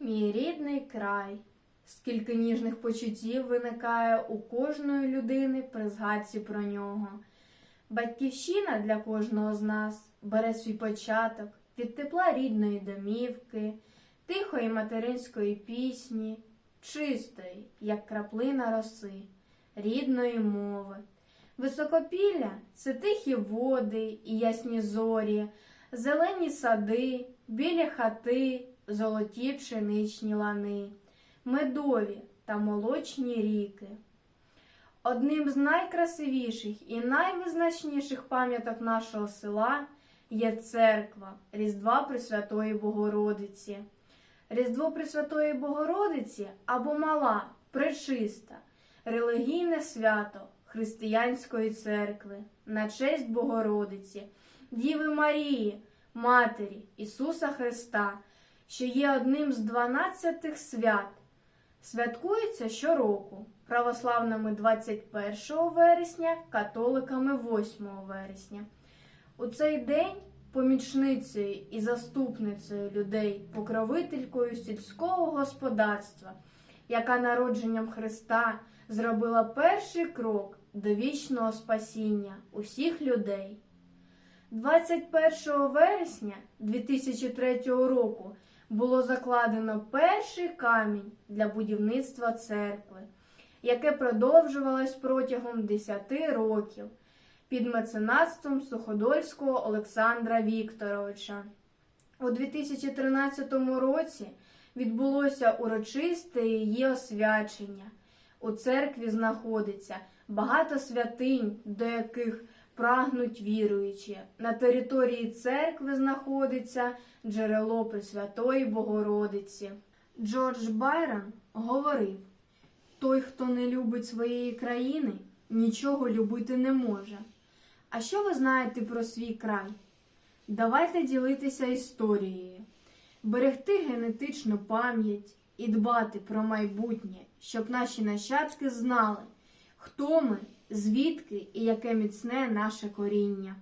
Мій рідний край, скільки ніжних почуттів виникає у кожної людини при згадці про нього. Батьківщина для кожного з нас бере свій початок від тепла рідної домівки, тихої материнської пісні, чистої, як краплина роси, рідної мови. Високопілля це тихі води і ясні зорі, зелені сади, білі хати, золоті пшеничні лани, медові та молочні ріки. Одним з найкрасивіших і найвизначніших пам'яток нашого села є церква Різдва Пресвятої Богородиці. Різдво Пресвятої Богородиці або мала, пречиста, релігійне свято Християнської церкви на честь Богородиці, Діви Марії, Матері Ісуса Христа, що є одним з дванадцятих свят. Святкується щороку православними 21 вересня, католиками 8 вересня. У цей день помічницею і заступницею людей, покровителькою сільського господарства, яка народженням Христа зробила перший крок до вічного спасіння усіх людей. 21 вересня 2003 року було закладено перший камінь для будівництва церкви, яке продовжувалось протягом 10 років під меценатством Суходольського Олександра Вікторовича. У 2013 році відбулося урочисте її освячення. У церкві знаходиться багато святинь, до яких прагнуть віруючі. На території церкви знаходиться джерело Пресвятої Богородиці. Джордж Байрон говорив: той, хто не любить своєї країни, нічого любити не може. А що ви знаєте про свій край? Давайте ділитися історією, берегти генетичну пам'ять і дбати про майбутнє, щоб наші нащадки знали, хто ми, звідки і яке міцне наше коріння.